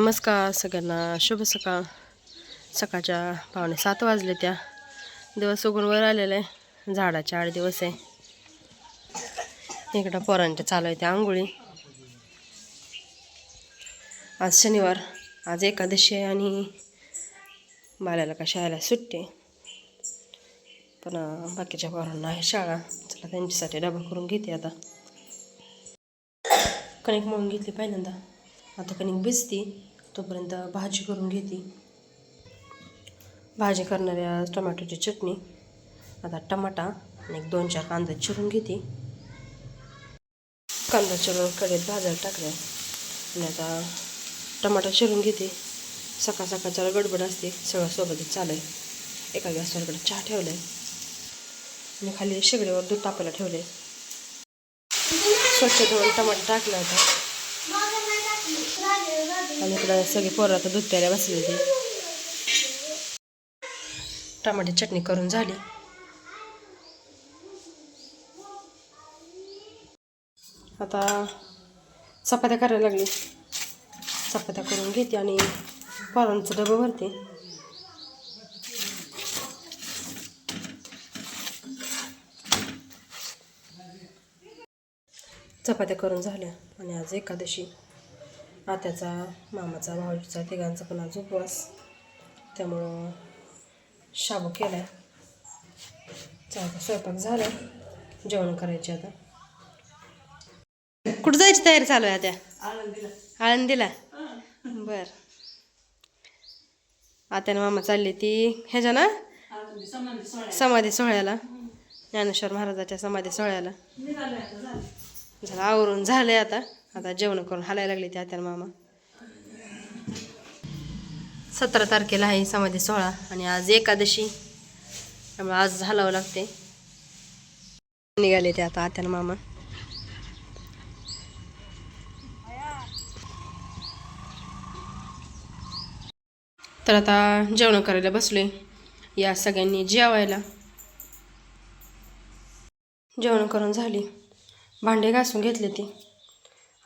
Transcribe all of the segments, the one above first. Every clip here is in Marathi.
नमस्कार सगळ्यांना. शुभ सकाळ. सकाळच्या पावणे सात वाजले त्या. दिवस उगून वर आलेला. आहे झाडाचे आठ दिवस आहे. इकडं पोरांच्या चालू आहे त्या आंघोळी. आज शनिवार. आज एकादशी आहे आणि बाल्याला का शाळेला सुट्टी पण बाकीच्या पोरांना आहे शाळा. चला त्यांच्यासाठी डबा करून घेते आता. कणिक म्हणून घेतली पहिल्यांदा. आता कणिक भिजती. तोपर्यंत भाजी करून घेते. भाजी करणाऱ्या टोमॅटोची चटणी आता टमाटा आणि एक दोन चार कांदा चिरून घेते. कांदा चिरून कडेत भाजायला टाकल्या आणि आता टमाटा चिरून घेते. सकाळ सकाळ जरा गडबड असते. सगळं सोबतच चालू आहे एका गॅसवरकडे चहा ठेवला आहे आणि खाली शेगडीवर दूध तापायला ठेवले स्वच्छ धुवून टमाटा टाकला होता आणि इकडं सगळे पोरं आता दूध प्यायला बसले होते टमाटे चटणी करून झाली. आता चपात्या करायला लागली. चपात्या करून घेते आणि पोरांचं डबं भरते. चपात्या करून झाल्या. आणि आज एकादशी. आत्याचा मामाचा भाऊजीचा तिघांचा पण आज उपवास. त्यामुळं शाबू केला आहे चालतं स्वयंपाक झाला. जेवण करायचे आता. कुठं जायची तयारी चालू आहे आता आळंदीला. बर. आत्यानं मामा चालली ती ह्याच्या ना समाधी सोहळ्याला. ज्ञानेश्वर महाराजाच्या समाधी सोहळ्याला. झालं आवरून झालंय आता. आता जेवण करून हालायला लागले ते आत्यानं मामा. सतरा तारखेला आहे समाधी सोहळा आणि आज एकादशी. त्यामुळे आज हलावं लागते. निघाले ते आता आत्यानं मामा. तर आता जेवण करायला बसलोय. या सगळ्यांनी जेवायला. जेवण करून झाली. भांडे घासून घेतले ती.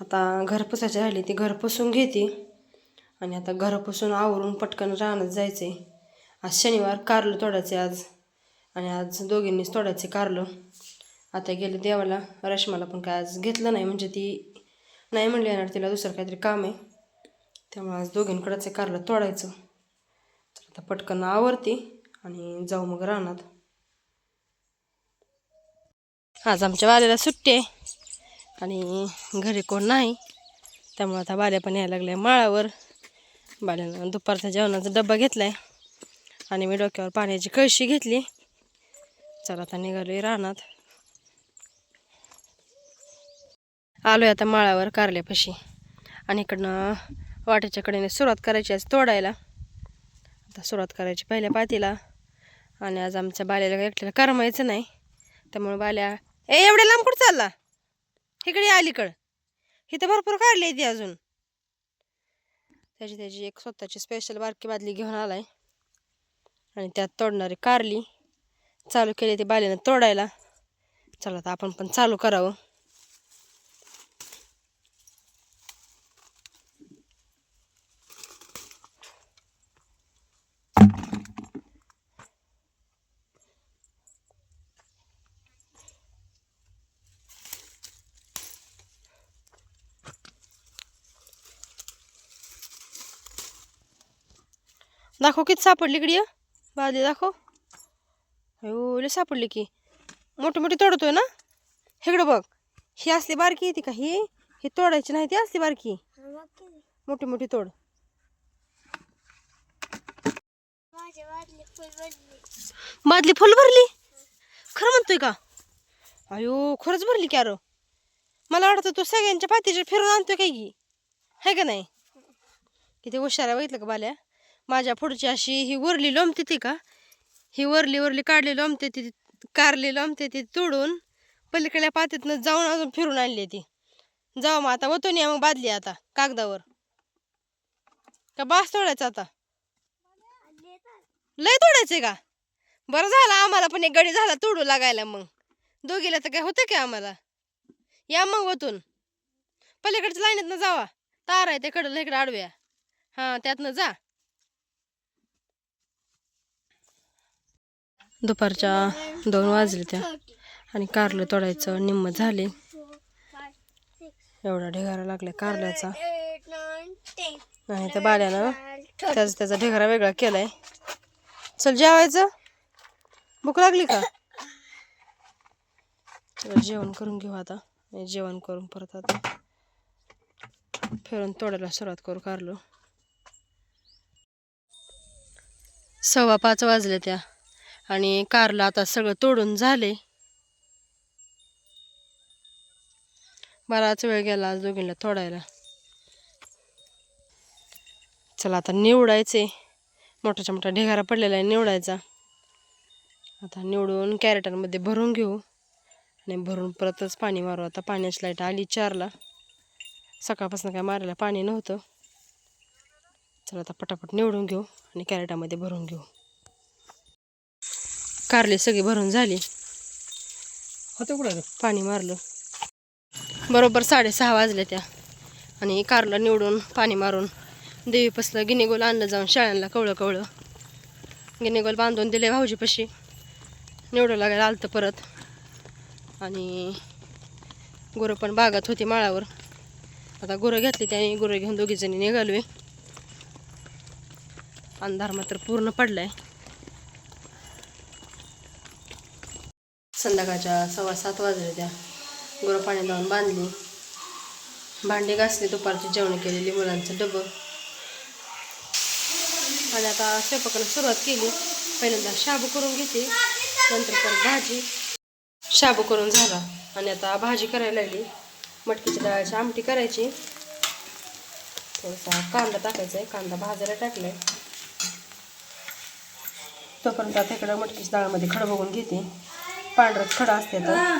आता घर पुसायची राहिली ती घर पुसून घेते. आणि आता घर पुसून आवरून पटकन रानात आहे आज शनिवार कारलं तोडायचे आज. आणि आज दोघींनीच तोडायचे कारलं. आता गेले देवाला रश्माला पण काय आज घेतलं नाही म्हणजे ती नाही म्हणली येणार तिला दुसरं काहीतरी काम आहे. त्यामुळे आज दोघींकडंच कारलं तोडायचं. तर आता पटकन आवरती आणि जाऊ मग रानात. आज आमच्या वाऱ्याला सुट्टी आहे. आणि घरी कोण नाही. त्यामुळे आता बाल्या पण यायला लागल्या माळावर. बाल्यानं दुपारच्या जेवणाचा डब्बा घेतला आहे आणि मी डोक्यावर पाण्याची कळशी घेतली. चला आता निघालोय रानात. आलोय आता माळावर कारल्यापाशी. आणि इकडनं वाटेच्या कडेने सुरुवात करायची आज तोडायला. आता सुरुवात करायची पहिल्या पातीला. आणि आज आमच्या बाल्याला एकट्याला करमायचं नाही. त्यामुळे बाल्या ए एवढ्या लांब कुठं चालला? इकडे या अलीकडं. इथं भरपूर काढली ती अजून. त्याची त्याची एक स्वतःची स्पेशल बारकी बादली घेऊन आलाय. आणि त्यात तोडणारी कारली चालू केली ती बालीनं तोडायला. चला आता आपण पण चालू करावं. दाखव किती सापडली इकडे बादली दाखव. अयो लय सापडली की. मोठी मोठी तोडतोय ना? इकडं बघ. ही असली बारकी येते का ही? ही तोडायची नाही ती असली बारकी. मोठी मोठी तोड. बादली फुल भरली. खरं म्हणतोय का? अयो खरंच भरली की अरो. मला वाटतं तू सगळ्यांच्या पातीच्या फिरून आणतोय काय की है का नाही? किती हुशार आहे बघितलं का बाल्या? माझ्या पुढची अशी ही वरली लोंबते ती का? ही वरली वरली काढली लोंबते ती कारली लोंबते ती तोडून पलीकडल्या पातीतनं जाऊन अजून फिरून आणली ती. जाऊ मग आता वतून या मग बादली आता कागदावर. का बास तोडायचा आता? लय तोडायचे का? बरं झालं आम्हाला पण एक गडी झाला तोडू लागायला मग. दोघीला तर काय होतं का आम्हाला? या मग वतून पलीकडच्या लाईनीतनं जावा. तार आहे त्याकडं कडलं आडव्या. हां त्यातनं जा. दुपारच्या दोन वाजले त्या. आणि कारलं तोडायचं. निम्म झाले. एवढा ढिगारा लागला कारल्याचा. नाही त्या बाल्यानं त्याचा त्याचा ढिगारा वेगळा केलाय. चल जेवायचं? भूक लागली का? जेवण करून घेऊ आता. आणि जेवण करून परत आता फिरून तोडायला सुरुवात करू कारलो. सव्वा पाच वाजले त्या. आणि कारला आता सगळं तोडून झाले. बराच वेळ गेला आज दोघींना तोडायला. चला आता निवडायचे. मोठाच्या मोठा ढिगारा पडलेला आहे निवडायचा. आता निवडून कॅरेटांमध्ये भरून घेऊ. आणि भरून परतच पाणी मारू. आता पाण्याची लाइट आली चारला. सकाळपासून काय मारायला पाणी नव्हतं. चला आता पटापट निवडून घेऊ आणि कॅरेटामध्ये भरून घेऊ. कारली सगळी भरून झाली. पाणी मारलं. बरोबर साडेसहा वाजले त्या. आणि कारला निवडून पाणी मारून देवीपासलं गिनीगोल आणलं जाऊन शाळांना कवळं कवळं. गिनीगोल बांधून दिले भाऊजीपाशी. निवडू लागायला आलतं परत. आणि गुरं पण बागात होती माळावर. आता गुरं घेतली त्याने गुरं घेऊन दोघीजणी निघालोय. अंधार मात्र पूर्ण पडलाय. संध्याकाळच्या सव्वा सात वाजले त्या. गुरं पाणी लावून बांधली. भांडी घासली दुपारची जेवण केलेली मुलांचं डबं. आणि आता स्वयंपाकाला सुरुवात केली. पहिल्यांदा शाबू करून घेते नंतर परत भाजी. शाबू करून झाला. आणि आता भाजी करायला लागली. मटकीच्या डाळाची आमटी करायची. थोडासा कांदा टाकायचा आहे. कांदा भाजायला टाकलाय. तोपर्यंत आता इकडं मटकीच्या डाळामध्ये खडं बघून घेते. पांढरा खडा असते तर.